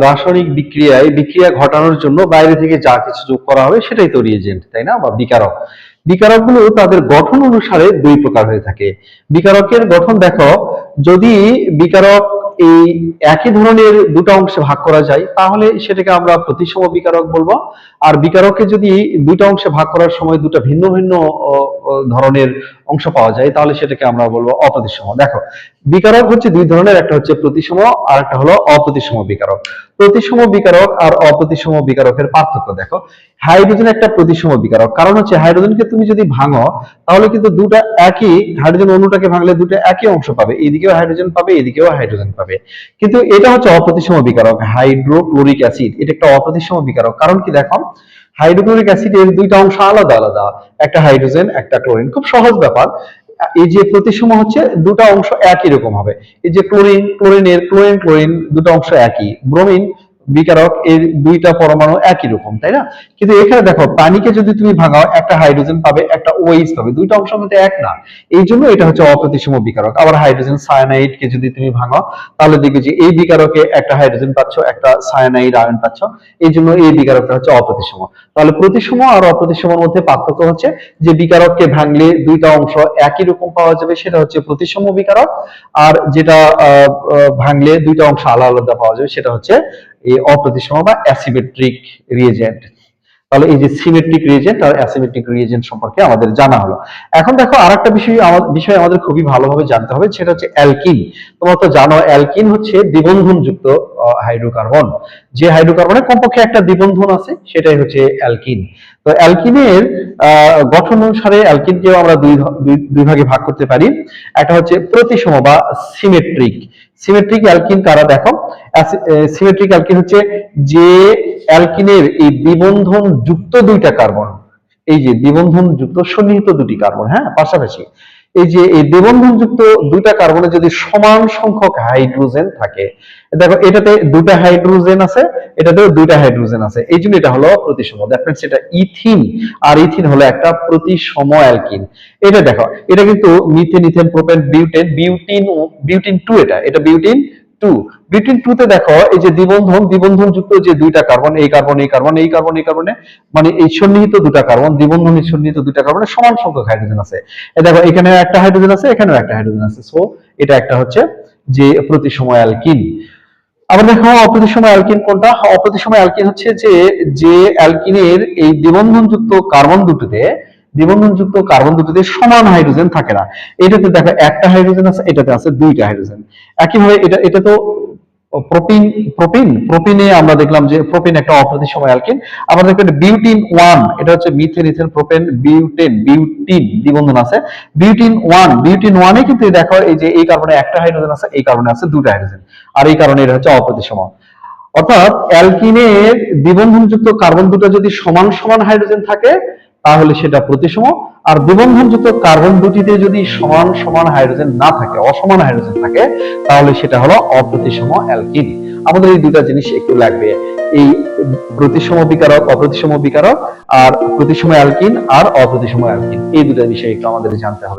রাসায়নিক বিক্রিয়ায় বিক্রিয়া ঘটানোর জন্য বাইরে থেকে যা কিছু যোগ করা হবে সেটাই তো রিয়েজেন্ট তাই না? বা বিকারক। বিকারকগুলো তাদের গঠন অনুসারে দুই প্রকার হয়ে থাকে। বিকারকের গঠন দেখো, যদি বিকারক এই একই ধরনের দুটো অংশে ভাগ করা যায়, তাহলে সেটাকে আমরা প্রতিসম বিকারক বলব। আর বিকারককে যদি দুটো অংশে ভাগ করার সময় দুটো ভিন্ন ভিন্ন ধরনের অংশ পাওয়া যায়, তাহলে সেটাকে আমরা বলব অপ্রতিসম। দেখো, বিকারক হচ্ছে দুই ধরনের, একটা হচ্ছে প্রতিসম আর একটা হলো অপ্রতিসম বিকারক। প্রতিসম বিকারক আর অপ্রতিসম বিকারকের পার্থক্য দেখো। হাইড্রোজেন একটা প্রতিসম বিকারক। কারণ হচ্ছে হাইড্রোজেনকে তুমি যদি ভাঙো, তাহলে কিন্তু দুটা একই, হাইড্রোজেন অণুটাকে ভাঙলে দুটো একই অংশ পাবে। এদিকেও হাইড্রোজেন পাবে এদিকেও হাইড্রোজেন পাবে। কিন্তু এটা হচ্ছে অপ্রতিসম বিকারক, হাইড্রোক্লোরিক অ্যাসিড। এটা একটা অপ্রতিসম বিকারক। কারণ কি দেখো হাইড্রোক্লোরিক অ্যাসিডের দুইটা অংশ আলাদা আলাদা, একটা হাইড্রোজেন, একটা ক্লোরিন। খুব সহজ ব্যাপার। এই যে প্রতিসম হচ্ছে, দুটা অংশ একই রকম হবে। এই যে ক্লোরিন, ক্লোরিনের ক্লোরিন ক্লোরিন, দুটো অংশ একই। ব্রোমিন বিকারক এর দুইটা পরমাণু একই রকম, তাই না? কিন্তু এখানে দেখো, পানিকে যদি তুমি ভাঙাও, একটা হাইড্রোজেন পাবে, একটা ওএইচ পাবে, দুইটা অংশ মধ্যে এক না। এই জন্য এটা হচ্ছে অপ্রতিসম বিকারক। আবার হাইড্রোজেন সায়ানাইড কে যদি তুমি ভাঙাও, তাহলে দেখবে যে এই বিকারকে একটা হাইড্রোজেন পাচ্ছ, একটা সায়ানাইড আয়ন পাচ্ছ। এই জন্য এই বিকারকটা হচ্ছে অপ্রতিসম। তাহলে প্রতিসম আর অপ্রতিসমর মধ্যে পার্থক্য হচ্ছে যে বিকারককে ভাঙলে দুইটা অংশ একই রকম পাওয়া যাবে, সেটা হচ্ছে প্রতিসম বিকারক। আর যেটা ভাঙলে দুইটা অংশ আলাদা আলাদা পাওয়া যাবে, সেটা হচ্ছে এই অপ্রতিসম বা অ্যাসিমেট্রিক রিয়েজেন্ট। তাহলে এই যে সিমেট্রিক রিয়েজেন্ট আর অ্যাসিমেট্রিক রিয়েজেন্ট সম্পর্কে আমাদের জানা হলো। এখন দেখো বিষয় বিষয় আমাদের খুবই ভালোভাবে জানতে হবে, সেটা হচ্ছে অ্যালকিন। তোমরা তো জানো, অ্যালকিন হচ্ছে হাইড্রোকার্বন। যে হাইড্রোকার্বনের কমপক্ষে একটা দ্বিবন্ধন আছে, সেটাই হচ্ছে অ্যালকিন। তো অ্যালকিনের গঠন অনুসারে অ্যালকিনকেও আমরা দুই দুই- ভাগে ভাগ করতে পারি। একটা হচ্ছে প্রতিসম বা সিমেট্রিক। সিমেট্রিক অ্যালকিন কারা দেখো? সিমেট্রিক অ্যালকিন হচ্ছে যে অ্যালকিনের এই দ্বিবন্ধন যুক্ত দুইটা কার্বন এই যে দ্বিবন্ধন যুক্ত সন্নিহিত দুটি কার্বন হ্যাঁ? পাশাপাশি। এই যে এই দ্বিবন্ধন যুক্ত দুইটা কার্বনে যদি সমান সংখ্যক হাইড্রোজেন থাকে, দেখো এটাতে দুটা হাইড্রোজেন আছে, এটাতেও দুইটা হাইড্রোজেন আছে। এই জন্য এটা হলো প্রতিসম। দ্যাট মিনস এটা ইথিন আর ইথিন হলো একটা প্রতিসম অ্যালকিন এটা দেখো, এটা কিন্তু methane ethane propane butane butene butene two এটা। এটা বিউটিন টু বিউটিন টু তে দেখো, এই যে দ্বিবন্ধন দ্বিবন্ধন যুক্ত যে দুইটা কার্বন এই কার্বন এই কার্বন এই কার্বন এই কার্বনে মানে এই সন্নিহিত দুটা কার্বন দ্বিবন্ধন সন্নিহিত দুটা কার্বনে সমান সংখ্যক হাইড্রোজেন আছে। এই দেখো এখানে একটা হাইড্রোজেন আছে, এখানেও একটা হাইড্রোজেন আছে। সো এটা একটা হচ্ছে যে প্রতিসম অ্যালকিন আবার দেখো অপ্রতিসম অ্যালকিন কোনটা? অপ্রতিসম অ্যালকিন হচ্ছে যে যে অ্যালকিনের এই দ্বিবন্ধনযুক্ত কার্বন দুটিতে দ্বিবন্ধনযুক্ত কার্বন দুটিতে সমান হাইড্রোজেন থাকে না। এটাতে দেখো একটা হাইড্রোজেন আছে, এটাতে আছে দুইটা হাইড্রোজেন। একইভাবে এটা এটা তো প্রোপিন প্রোপিন প্রোপিনে আমরা দেখলাম যে প্রোপিন একটা অপ্রতিসম অ্যালকিন। আবার দেখবেন বিউটিন ওয়ান, এটা হচ্ছে methane ethane propane, butane, butene দ্বিবন্ধন আছে। বিউটিন ওয়ান, বিউটিন ওয়ানে কিন্তু দেখো এই যে এই কার্বনে একটা হাইড্রোজেন আছে, এই কার্বনে আছে দুটো হাইড্রোজেন। আর এই কারণে এটা হচ্ছে অপ্রতিসম। অর্থাৎ অ্যালকিনের দ্বিবন্ধনযুক্ত কার্বন দুটো যদি সমান সমান হাইড্রোজেন থাকে তাহলে সেটা প্রতিসম। আর দ্বিবন্ধনযুক্ত কার্বন দুটিতে যদি সমান সমান হাইড্রোজেন না থাকে, অসমান হাইড্রোজেন থাকে, তাহলে সেটা হলো অপ্রতিসম অ্যালকিন। আমাদের এই দুটা জিনিস একটু লাগবে। এই প্রতিসম বিকারক, অপ্রতিসম বিকারক, আর প্রতিসম অ্যালকিন আর অপ্রতিসম অ্যালকিন। এই দুটা বিষয়ে একটু আমাদের জানতে হবে।